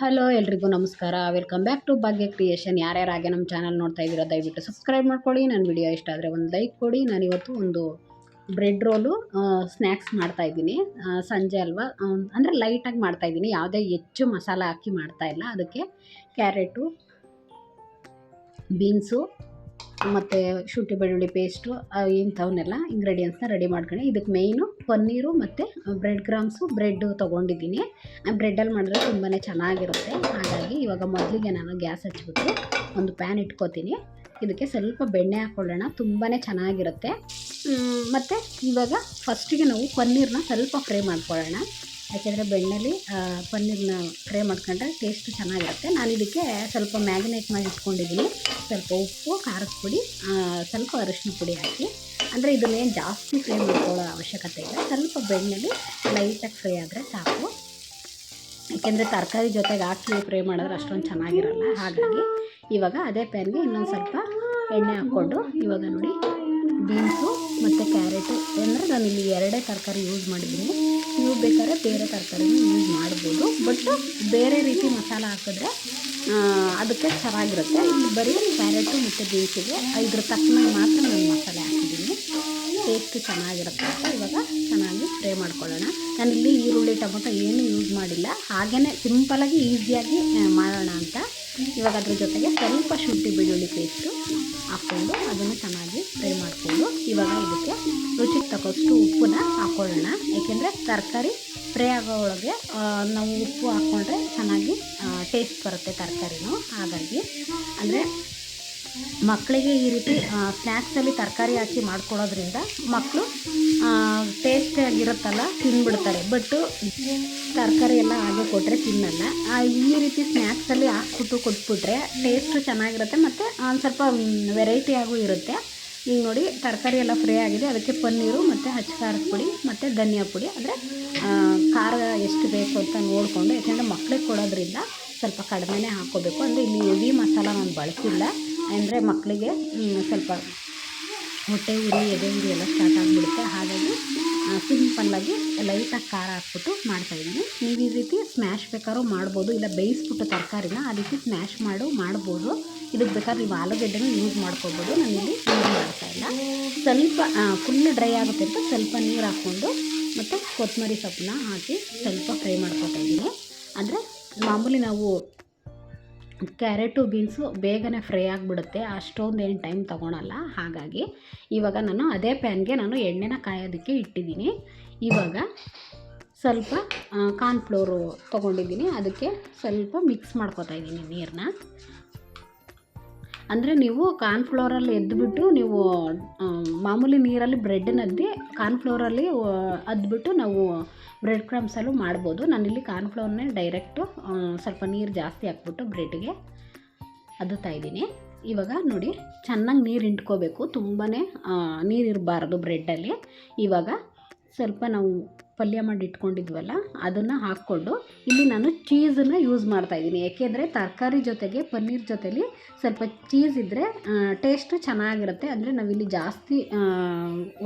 Hello ಎಲ್ರಿಗೂ ನಮಸ್ಕಾರ. Welcome back to Bhagya creation ಯಾರ್ಯಾರು ಹಾಗೆ ನಮ್ಮ ಚಾನಲ್ ನೋಡ್ತಾ ಇದ್ದೀರೋ ದಯವಿಟ್ಟು ಸಬ್ಸ್ಕ್ರೈಬ್ ಮಾಡ್ಕೊಳ್ಳಿ. ನನ್ನ ವಿಡಿಯೋ ಇಷ್ಟ ಆದರೆ ಒಂದು ಲೈಕ್ ಕೊಡಿ. ನಾನು ಇವತ್ತು ಒಂದು ಬ್ರೆಡ್ ರೋಲು ಸ್ನ್ಯಾಕ್ಸ್ ಮಾಡ್ತಾ ಇದ್ದೀನಿ. ಸಂಜೆ ಅಲ್ವಾ? ಅಂದರೆ ಲೈಟಾಗಿ ಮಾಡ್ತಾ ಇದ್ದೀನಿ. ಯಾವುದೇ ಹೆಚ್ಚು ಮಸಾಲ ಹಾಕಿ ಮಾಡ್ತಾ ಇಲ್ಲ. ಅದಕ್ಕೆ ಕ್ಯಾರೆಟು ಬೀನ್ಸು ಮತ್ತು ಶುಂಠಿ ಬೆಳ್ಳುಳ್ಳಿ ಪೇಸ್ಟು ಇಂಥವನ್ನೆಲ್ಲ ಇಂಗ್ರೀಡಿಯೆಂಟ್ಸ್ನ ರೆಡಿ ಮಾಡ್ಕೊಂಡು. ಇದಕ್ಕೆ ಮೇಯ್ನು ಪನ್ನೀರು ಮತ್ತು ಬ್ರೆಡ್ ಕ್ರಮ್ಸು ಬ್ರೆಡ್ಡು ತೊಗೊಂಡಿದ್ದೀನಿ. ಬ್ರೆಡ್ಡಲ್ಲಿ ಮಾಡಿದ್ರೆ ತುಂಬಾ ಚೆನ್ನಾಗಿರುತ್ತೆ. ಹಾಗಾಗಿ ಇವಾಗ ಮೊದಲಿಗೆ ನಾನು ಗ್ಯಾಸ್ ಹಚ್ಬಿಟ್ಟು ಒಂದು ಪ್ಯಾನ್ ಇಟ್ಕೋತೀನಿ. ಇದಕ್ಕೆ ಸ್ವಲ್ಪ ಬೆಣ್ಣೆ ಹಾಕ್ಕೊಳ್ಳೋಣ ತುಂಬಾ ಚೆನ್ನಾಗಿರುತ್ತೆ. ಮತ್ತು ಇವಾಗ ಫಸ್ಟಿಗೆ ನಾವು ಪನ್ನೀರನ್ನ ಸ್ವಲ್ಪ ಫ್ರೈ ಮಾಡ್ಕೊಳ್ಳೋಣ. ಯಾಕೆಂದರೆ ಬೆಣ್ಣೆಲಿ ಪನ್ನೀರನ್ನ ಫ್ರೈ ಮಾಡ್ಕೊಂಡ್ರೆ ಟೇಸ್ಟ್ ಚೆನ್ನಾಗಿರುತ್ತೆ. ನಾನು ಇದಕ್ಕೆ ಸ್ವಲ್ಪ ಮ್ಯಾಗಿನೇಟ್ ಮಾಡಿ ಇಟ್ಕೊಂಡಿದ್ದೀನಿ. ಸ್ವಲ್ಪ ಉಪ್ಪು, ಖಾರದ ಪುಡಿ ಸ್ವಲ್ಪ ಅರಿಶಿನ ಪುಡಿ ಹಾಕಿ. ಅಂದರೆ ಇದನ್ನೇನು ಜಾಸ್ತಿ ಫ್ರೈ ಮಾಡ್ಕೊಳ್ಳೋ ಅವಶ್ಯಕತೆ ಇಲ್ಲ. ಸ್ವಲ್ಪ ಬೆಣ್ಣೆಲಿ ಲೈಟಾಗಿ ಫ್ರೈ ಆದರೆ ಸಾಕು. ಏಕೆಂದರೆ ತರಕಾರಿ ಜೊತೆಗೆ ಹಾಕಿ ಫ್ರೈ ಮಾಡಿದ್ರೆ ಅಷ್ಟೊಂದು ಚೆನ್ನಾಗಿರಲ್ಲ. ಹಾಗಾಗಿ ಇವಾಗ ಅದೇ ಪ್ಯಾನ್ಗೆ ಇನ್ನೊಂದು ಸ್ವಲ್ಪ ಎಣ್ಣೆ ಹಾಕ್ಕೊಂಡು ಇವಾಗ ನೋಡಿ ಬೀನ್ಸು ಮತ್ತು ಕ್ಯಾರೆಟು ಅಂದರೆ ನಾನು ಇಲ್ಲಿ ಎರಡೇ ತರಕಾರಿ ಯೂಸ್ ಮಾಡಿದ್ದೀನಿ. ನೀವು ಬೇಕಾದ್ರೆ ಬೇರೆ ತರಕಾರಿನೂ ಯೂಸ್ ಮಾಡ್ಬೋದು. ಬಟ್ ಬೇರೆ ರೀತಿ ಮಸಾಲ ಹಾಕಿದ್ರೆ ಅದಕ್ಕೆ ಚೆನ್ನಾಗಿರುತ್ತೆ. ಇಲ್ಲಿ ಬರೀ ಕ್ಯಾರೆಟು ಮತ್ತು ಬೀನ್ಸಿಗೆ ಇದ್ರ ತಕ್ಕನಾಗಿ ಮಾತ್ರ ನಾನು ಮಸಾಲೆ ಟೇಸ್ಟು ಚೆನ್ನಾಗಿರುತ್ತೆ. ಅಂತ ಇವಾಗ ಚೆನ್ನಾಗಿ ಫ್ರೈ ಮಾಡ್ಕೊಳ್ಳೋಣ. ನಾನಿಲ್ಲಿ ಈರುಳ್ಳಿ, ಟೊಮೊಟೊ ಏನೂ ಯೂಸ್ ಮಾಡಿಲ್ಲ. ಹಾಗೆಯೇ ಸಿಂಪಲಾಗಿ ಈಸಿಯಾಗಿ ಮಾಡೋಣ ಅಂತ. ಇವಾಗ ಅದ್ರ ಜೊತೆಗೆ ಸ್ವಲ್ಪ ಶುಂಠಿ ಬೆಳ್ಳುಳ್ಳಿ ಪೇಸ್ಟು ಹಾಕ್ಕೊಂಡು ಅದನ್ನು ಚೆನ್ನಾಗಿ ಫ್ರೈ ಮಾಡಿಕೊಂಡು, ಇವಾಗ ಇದಕ್ಕೆ ರುಚಿಗೆ ತಕ್ಕಷ್ಟು ಉಪ್ಪನ್ನ ಹಾಕ್ಕೊಳ್ಳೋಣ ಏಕೆಂದರೆ ತರಕಾರಿ ಫ್ರೈ ಆಗೋ ಒಳಗೆ ನಾವು ಉಪ್ಪು ಹಾಕ್ಕೊಂಡ್ರೆ ಚೆನ್ನಾಗಿ ಟೇಸ್ಟ್ ಬರುತ್ತೆ ತರಕಾರಿನೂ. ಹಾಗಾಗಿ, ಅಂದರೆ ಮಕ್ಕಳಿಗೆ ಈ ರೀತಿ ಸ್ನ್ಯಾಕ್ಸಲ್ಲಿ ತರಕಾರಿ ಹಾಕಿ ಮಾಡ್ಕೊಡೋದ್ರಿಂದ ಮಕ್ಕಳು ಟೇಸ್ಟಿಯಾಗಿರುತ್ತಲ್ಲ ತಿಂದ್ಬಿಡ್ತಾರೆ ಬಟ್ಟು ತರಕಾರಿ ಎಲ್ಲ ಹಾಗೆ ಕೊಟ್ಟರೆ ತಿನ್ನಲ್ಲ. ಈ ರೀತಿ ಸ್ನ್ಯಾಕ್ಸಲ್ಲಿ ಹಾಕ್ಬಿಟ್ಟು ಕೊಟ್ಬಿಟ್ರೆ ಟೇಸ್ಟು ಚೆನ್ನಾಗಿರುತ್ತೆ ಮತ್ತು ಒಂದು ಸ್ವಲ್ಪ ವೆರೈಟಿಯಾಗೂ ಇರುತ್ತೆ. ಈಗ ನೋಡಿ, ತರಕಾರಿ ಎಲ್ಲ ಫ್ರೈ ಆಗಿದೆ. ಅದಕ್ಕೆ ಪನ್ನೀರು ಮತ್ತು ಹಚ್ಚಿ ಖಾರದ ಪುಡಿ ಮತ್ತು ಧನಿಯಾ ಪುಡಿ. ಅಂದರೆ ಖಾರ ಎಷ್ಟು ಬೇಕು ಅಂತ ನೋಡಿಕೊಂಡು, ಯಾಕೆಂದರೆ ಮಕ್ಕಳಿಗೆ ಕೊಡೋದ್ರಿಂದ ಸ್ವಲ್ಪ ಕಡಿಮೆನೇ ಹಾಕೋಬೇಕು ಅಂದರೆ ಇಲ್ಲಿ ಹೆವಿ ಮಸಾಲ ನಾನು ಬಳಸಿಲ್ಲ. ಅಂದರೆ ಮಕ್ಕಳಿಗೆ ಸ್ವಲ್ಪ ಹೊಟ್ಟೆ ಉರಿ, ಎದೆ ಉರಿ ಎಲ್ಲ ಸ್ಟಾರ್ಟ್ ಆಗಿಬಿಡುತ್ತೆ. ಹಾಗಾಗಿ ಸಿಂಪಲ್ಲಾಗಿ ಲೈಟಾಗಿ ಖಾರ ಹಾಕ್ಬಿಟ್ಟು ಮಾಡ್ತಾಯಿದ್ದೀನಿ ನೀವು ಈ ರೀತಿ ಸ್ಮ್ಯಾಶ್ ಬೇಕಾದ್ರೂ ಮಾಡ್ಬೋದು, ಇಲ್ಲ ಬೇಯಿಸ್ಬಿಟ್ಟು ತರಕಾರಿನ ಆ ರೀತಿ ಸ್ಮ್ಯಾಶ್ ಮಾಡು, ಮಾಡ್ಬೋದು. ಇದಕ್ಕೆ ಬೇಕಾದ್ರೆ ನೀವು ಆಲೂಗಡ್ಡೆನೂ ಯೂಸ್ ಮಾಡ್ಕೊಬೋದು. ನಾನಿಲ್ಲಿ ಯೂಸ್ ಮಾಡ್ತಾಯಿಲ್ಲ ಸ್ವಲ್ಪ ಫುಲ್ ಡ್ರೈ ಆಗುತ್ತೆ ಅಂತ ಸ್ವಲ್ಪ ನೀರು ಹಾಕ್ಕೊಂಡು, ಮತ್ತು ಕೊತ್ತಂಬರಿ ಸೊಪ್ಪನ್ನ ಹಾಕಿ ಸ್ವಲ್ಪ ಫ್ರೈ ಮಾಡ್ಕೊತಾ ಇದ್ದೀನಿ. ಅಂದರೆ ಮಾಮೂಲಿ ನಾವು ಕ್ಯಾರೆಟು ಬೀನ್ಸು ಬೇಗನೆ ಫ್ರೈ ಆಗಿಬಿಡುತ್ತೆ, ಅಷ್ಟೊಂದು ಏನು ಟೈಮ್ ತೊಗೊಳಲ್ಲ. ಹಾಗಾಗಿ ಇವಾಗ ನಾನು ಅದೇ ಪ್ಯಾನ್ಗೆ ನಾನು ಎಣ್ಣೆನ ಕಾಯೋದಕ್ಕೆ ಇಟ್ಟಿದ್ದೀನಿ. ಇವಾಗ ಸ್ವಲ್ಪ ಕಾರ್ನ್ಫ್ಲೋರು ತೊಗೊಂಡಿದ್ದೀನಿ. ಅದಕ್ಕೆ ಸ್ವಲ್ಪ ಮಿಕ್ಸ್ ಮಾಡ್ಕೊತಾ ಇದ್ದೀನಿ ನೀರನ್ನ ಅಂದರೆ ನೀವು ಕಾರ್ನ್ಫ್ಲೋರಲ್ಲಿ ಎದ್ದುಬಿಟ್ಟು ನೀವು ಮಾಮೂಲಿ ನೀರಲ್ಲಿ ಬ್ರೆಡ್ಡನ್ನ ಅದ್ದಿ ಕಾರ್ನ್ಫ್ಲೋರಲ್ಲಿ ಅದ್ಬಿಟ್ಟು ನಾವು ಬ್ರೆಡ್ ಕ್ರಮ್ಸಲ್ಲೂ ಮಾಡ್ಬೋದು. ನಾನಿಲ್ಲಿ ಕಾರ್ನ್ಫ್ಲೋರ್ನೇ ಡೈರೆಕ್ಟು ಸ್ವಲ್ಪ ನೀರು ಜಾಸ್ತಿ ಹಾಕ್ಬಿಟ್ಟು ಬ್ರೆಡ್ಗೆ ಅದುತ್ತಾ ಇದ್ದೀನಿ. ಇವಾಗ ನೋಡಿ, ಚೆನ್ನಾಗಿ ನೀರು ಇಂಟ್ಕೋಬೇಕು. ತುಂಬಾ ನೀರು ಇರಬಾರ್ದು ಬ್ರೆಡ್ಡಲ್ಲಿ ಇವಾಗ ಸ್ವಲ್ಪ ನಾವು ಪಲ್ಯ ಮಾಡಿ ಇಟ್ಕೊಂಡಿದ್ವಲ್ಲ, ಅದನ್ನು ಹಾಕ್ಕೊಂಡು ಇಲ್ಲಿ ನಾನು ಚೀಸನ್ನು ಯೂಸ್ ಮಾಡ್ತಾಯಿದ್ದೀನಿ ಏಕೆಂದರೆ ತರಕಾರಿ ಜೊತೆಗೆ ಪನ್ನೀರ್ ಜೊತೆಲಿ ಸ್ವಲ್ಪ ಚೀಸ್ ಇದ್ದರೆ ಟೇಸ್ಟು ಚೆನ್ನಾಗಿರುತ್ತೆ. ಅಂದರೆ ನಾವಿಲ್ಲಿ ಜಾಸ್ತಿ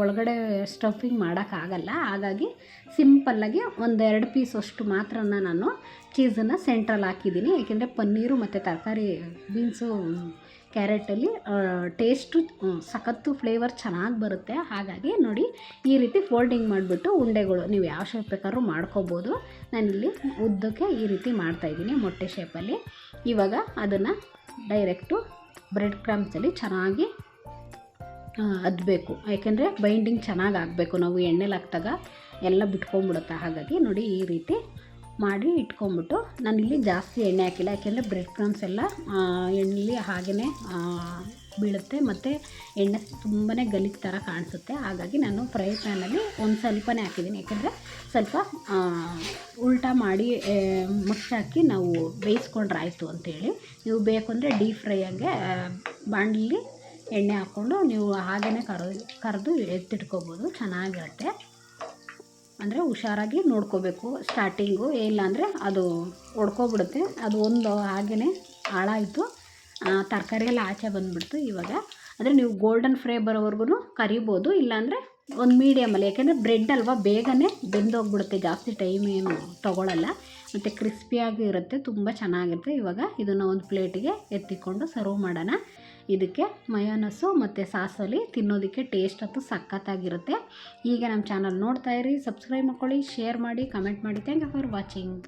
ಒಳಗಡೆ ಸ್ಟಫಿಂಗ್ ಮಾಡೋಕ್ಕಾಗಲ್ಲ ಹಾಗಾಗಿ ಸಿಂಪಲ್ಲಾಗಿ ಒಂದೆರಡು ಪೀಸ್ ಅಷ್ಟು ಮಾತ್ರ ನಾನು ಚೀಸನ್ನು ಸೆಂಟ್ರಲ್ಲಿ ಹಾಕಿದ್ದೀನಿ. ಏಕೆಂದರೆ ಪನ್ನೀರು ಮತ್ತು ತರಕಾರಿ ಬೀನ್ಸು ಕ್ಯಾರೆಟಲ್ಲಿ ಟೇಸ್ಟು ಸಖತ್ತು ಫ್ಲೇವರ್ ಚೆನ್ನಾಗಿ ಬರುತ್ತೆ. ಹಾಗಾಗಿ ನೋಡಿ, ಈ ರೀತಿ ಫೋಲ್ಡಿಂಗ್ ಮಾಡಿಬಿಟ್ಟು ಉಂಡೆಗಳು ನೀವು ಯಾವ ಶೇಪ್ ಬೇಕಾದ್ರೂ ಮಾಡ್ಕೋಬೋದು. ನಾನಿಲ್ಲಿ ಉದ್ದಕ್ಕೆ ಈ ರೀತಿ ಮಾಡ್ತಾಯಿದ್ದೀನಿ ಮೊಟ್ಟೆ ಶೇಪಲ್ಲಿ ಇವಾಗ ಅದನ್ನು ಡೈರೆಕ್ಟು ಬ್ರೆಡ್ ಕ್ರಮ್ಸಲ್ಲಿ ಚೆನ್ನಾಗಿ ಅದ್ಬೇಕು. ಯಾಕೆಂದರೆ ಬೈಂಡಿಂಗ್ ಚೆನ್ನಾಗಿ ಆಗಬೇಕು. ನಾವು ಎಣ್ಣೆಲಿ ಹಾಕ್ದಾಗ ಎಲ್ಲ ಬಿಟ್ಕೊಂಡ್ಬಿಡುತ್ತೆ. ಹಾಗಾಗಿ ನೋಡಿ ಈ ರೀತಿ ಮಾಡಿ ಇಟ್ಕೊಂಬಿಟ್ಟು ನಾನಿಲ್ಲಿ ಜಾಸ್ತಿ ಎಣ್ಣೆ ಹಾಕಿಲ್ಲ. ಯಾಕೆಂದರೆ ಬ್ರೆಡ್ ಕ್ರಮ್ಸ್ ಎಲ್ಲ ಎಣ್ಣೆಲಿ ಹಾಗೆಯೇ ಬೀಳುತ್ತೆ ಮತ್ತು ಎಣ್ಣೆ ತುಂಬಾ ಗಲೀಜು ಥರ ಕಾಣಿಸುತ್ತೆ. ಹಾಗಾಗಿ ನಾನು ಫ್ರೈ ಪ್ಯಾನಲ್ಲಿ ಒಂದು ಸ್ವಲ್ಪನೇ ಹಾಕಿದ್ದೀನಿ. ಯಾಕೆಂದರೆ ಸ್ವಲ್ಪ ಉಲ್ಟಾ ಮಾಡಿ ಮುಚ್ಚಾಕಿ ನಾವು ಬೇಯಿಸ್ಕೊಂಡ್ರೆ ಆಯಿತು ಅಂತೇಳಿ. ನೀವು ಬೇಕು ಅಂದರೆ ಡೀಪ್ ಫ್ರೈಯಾಗೆ ಬಾಣಲಿ ಎಣ್ಣೆ ಹಾಕ್ಕೊಂಡು ನೀವು ಹಾಗೆಯೇ ಕರೆದು ಕರೆದು ಎತ್ತಿಟ್ಕೋಬೋದು. ಚೆನ್ನಾಗಿರುತ್ತೆ. ಅಂದರೆ ಹುಷಾರಾಗಿ ನೋಡ್ಕೋಬೇಕು. ಸ್ಟಾರ್ಟಿಂಗು ಇಲ್ಲಾಂದರೆ ಅದು ಒಡ್ಕೊಬಿಡುತ್ತೆ. ಅದು ಒಂದು ಹಾಗೆಯೇ ಹಾಳಾಯಿತು. ತರಕಾರಿ ಎಲ್ಲ ಆಚೆ ಬಂದುಬಿಡ್ತು ಇವಾಗ. ಅಂದರೆ ನೀವು ಗೋಲ್ಡನ್ ಫ್ರೈ ಬರೋವರೆಗೂ ಕರಿಬೋದು. ಇಲ್ಲಾಂದರೆ ಒಂದು ಮೀಡಿಯಮಲ್ಲಿ ಯಾಕೆಂದರೆ ಬ್ರೆಡ್ ಅಲ್ವಾ ಬೇಗನೆ ಬೆಂದೋಗ್ಬಿಡುತ್ತೆ. ಜಾಸ್ತಿ ಟೈಮ್ ಏನು ತೊಗೊಳಲ್ಲ. ಮತ್ತು ಕ್ರಿಸ್ಪಿಯಾಗಿ ಇರುತ್ತೆ. ತುಂಬ ಚೆನ್ನಾಗಿರುತ್ತೆ. ಇವಾಗ ಇದನ್ನು ಒಂದು ಪ್ಲೇಟಿಗೆ ಎತ್ತಿಕೊಂಡು ಸರ್ವ್ ಮಾಡೋಣ. ಇದಕ್ಕೆ ಮಯೋನಸ್ಸು ಮತ್ತು ಸಾಸಲಿ ತಿನ್ನೋದಕ್ಕೆ ಟೇಸ್ಟ್ ಅಂತೂ ಸಖತ್ತಾಗಿರುತ್ತೆ. ಈಗ ನಮ್ಮ ಚಾನಲ್ ನೋಡ್ತಾ ಇರಿ ಸಬ್ಸ್ಕ್ರೈಬ್ ಮಾಡ್ಕೊಳ್ಳಿ ಶೇರ್ ಮಾಡಿ ಕಮೆಂಟ್ ಮಾಡಿ. Thank you for watching